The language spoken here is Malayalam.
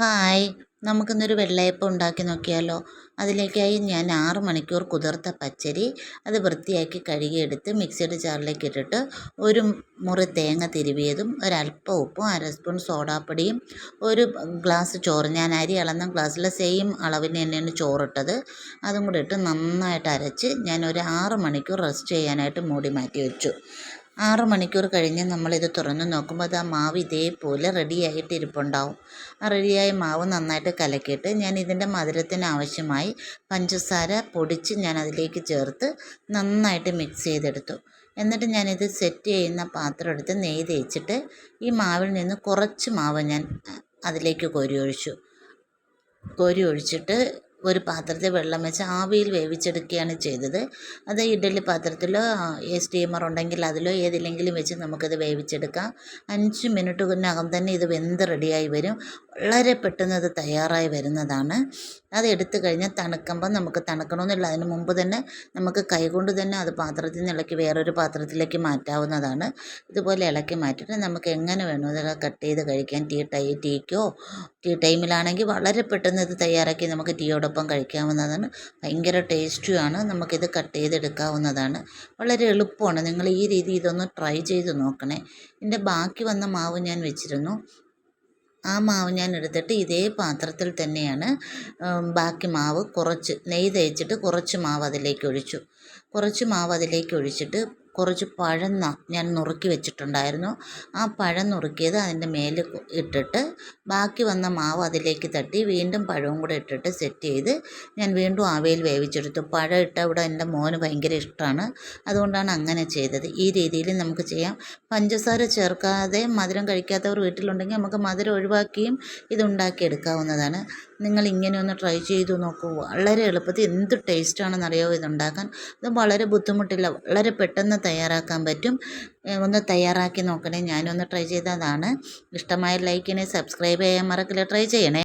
ഹായ്. നമുക്കിന്നൊരു വെള്ളയപ്പം ഉണ്ടാക്കി നോക്കിയാലോ? അതിലേക്കായി ഞാൻ ആറ് മണിക്കൂർ കുതിർത്ത പച്ചരി അത് വൃത്തിയാക്കി കഴുകിയെടുത്ത് മിക്സിയുടെ ജാറിലേക്ക് ഇട്ടിട്ട് ഒരു മുറി തേങ്ങ തിരുവിയതും ഒരല്പം ഉപ്പും അര സ്പൂൺ സോഡാപ്പൊടിയും ഒരു ഗ്ലാസ് ചോറ് ഞാൻ അരി അളന്ന ഗ്ലാസ്സിലെ സെയിം അളവിന് തന്നെയാണ് ചോറിട്ടത്. അതും കൂടി ഇട്ട് നന്നായിട്ട് അരച്ച് ഞാൻ ഒരു ആറ് മണിക്കൂർ റെസ്റ്റ് ചെയ്യാനായിട്ട് മൂടി മാറ്റി വെച്ചു. ആറ് മണിക്കൂർ കഴിഞ്ഞ് നമ്മളിത് തുറന്ന് നോക്കുമ്പോൾ അത് ആ മാവ് ഇതേപോലെ റെഡിയായിട്ട് ഇരിപ്പുണ്ടാവും ആ റെഡിയായ മാവ് നന്നായിട്ട് കലക്കിയിട്ട് ഞാൻ ഇതിന്റെ മധുരത്തിന് ആവശ്യമായി പഞ്ചസാര പൊടിച്ച് ഞാൻ അതിലേക്ക് ചേർത്ത് നന്നായിട്ട് മിക്സ് ചെയ്തെടുത്തു. എന്നിട്ട് ഞാനിത് സെറ്റ് ചെയ്യുന്ന പാത്രം എടുത്ത് നെയ്യ് തേച്ചിട്ട് ഈ മാവിൽ നിന്ന് കുറച്ച് മാവ് ഞാൻ അതിലേക്ക് കോരി ഒഴിച്ചു. കോരി ഒഴിച്ചിട്ട് ഒരു പാത്രത്തിൽ വെള്ളം വെച്ച് ആവിയിൽ വേവിച്ചെടുക്കുകയാണ് ചെയ്തത്. അത് ഇഡ്ഡലി പാത്രത്തിലോ സ്റ്റീമർ ഉണ്ടെങ്കിൽ അതിലോ ഏതിലെങ്കിലും വെച്ച് നമുക്കത് വേവിച്ചെടുക്കാം. അഞ്ച് മിനിറ്റിനകം തന്നെ ഇത് വെന്ത് റെഡിയായി വരും. വളരെ പെട്ടെന്ന് അത് തയ്യാറായി വരുന്നതാണ്. അത് എടുത്തു കഴിഞ്ഞാൽ തണുക്കുമ്പോൾ നമുക്ക് തണുക്കണമെന്നില്ല. അതിന് മുമ്പ് തന്നെ നമുക്ക് കൈകൊണ്ട് തന്നെ അത് പാത്രത്തിൽ നിന്ന് ഇളക്കി വേറൊരു പാത്രത്തിലേക്ക് മാറ്റാവുന്നതാണ്. ഇതുപോലെ ഇളക്കി മാറ്റിയിട്ട് നമുക്ക് എങ്ങനെ വേണോ ഇതൊക്കെ കട്ട് ചെയ്ത് കഴിക്കാൻ ടീ ടൈ ടീക്കോ ടീ ടൈമിലാണെങ്കിൽ വളരെ പെട്ടെന്ന് ഇത് തയ്യാറാക്കി നമുക്ക് ടീയോടൊപ്പം കഴിക്കാവുന്നതാണ്. ഭയങ്കര ടേസ്റ്റിയുമാണ് നമുക്കിത് കട്ട് ചെയ്തെടുക്കാവുന്നതാണ്. വളരെ എളുപ്പമാണ്. നിങ്ങൾ ഈ രീതി ഇതൊന്ന് ട്രൈ ചെയ്ത് നോക്കണേ. എന്റെ ബാക്കി വന്ന മാവ് ഞാൻ വെച്ചിരുന്നു. ആ മാവ് ഞാൻ എടുത്തിട്ട് ഇതേ പാത്രത്തിൽ തന്നെയാണ് ബാക്കി മാവ് കുറച്ച് നെയ്യ് തേച്ചിട്ട് കുറച്ച് മാവ് അതിലേക്ക് ഒഴിച്ചു. കുറച്ച് മാവ് അതിലേക്ക് ഒഴിച്ചിട്ട് കുറച്ച് പഴം ഞാൻ നുറുക്കി വെച്ചിട്ടുണ്ടായിരുന്നു. ആ പഴം നുറുക്കിയത് അതിന്റെ മേലെ ഇട്ടിട്ട് ബാക്കി വന്ന മാവ് അതിലേക്ക് തട്ടി വീണ്ടും പഴവും കൂടെ ഇട്ടിട്ട് സെറ്റ് ചെയ്ത് ഞാൻ വീണ്ടും ആവയിൽ വേവിച്ചെടുത്തു. പഴം ഇട്ട ഇവിടെ എന്റെ മോന് ഭയങ്കര ഇഷ്ടമാണ് അതുകൊണ്ടാണ് അങ്ങനെ ചെയ്തത്. ഈ രീതിയിൽ നമുക്ക് ചെയ്യാം. പഞ്ചസാര ചേർക്കാതെ മധുരം കഴിക്കാത്തവർ വീട്ടിലുണ്ടെങ്കിൽ നമുക്ക് മധുരം ഒഴിവാക്കിയും ഇത് ഉണ്ടാക്കിയെടുക്കാവുന്നതാണ്. നിങ്ങൾ ഇങ്ങനെ ഒന്ന് ട്രൈ ചെയ്തു നോക്കൂ. വളരെ എളുപ്പത്തിൽ എന്ത് ടേസ്റ്റാണെന്നറിയാമോ ഇതുണ്ടാക്കാൻ? ഇത് വളരെ ബുദ്ധിമുട്ടില്ല. വളരെ പെട്ടെന്ന് തയ്യാറാക്കാൻ പറ്റും. ഒന്ന് തയ്യാറാക്കി നോക്കണേ. ഞാനൊന്ന് ട്രൈ ചെയ്തതാണ്. ഇഷ്ടമായ ലൈക്കിനെ സബ്സ്ക്രൈബ് ചെയ്യാൻ മറക്കില്ല. ട്രൈ ചെയ്യണേ.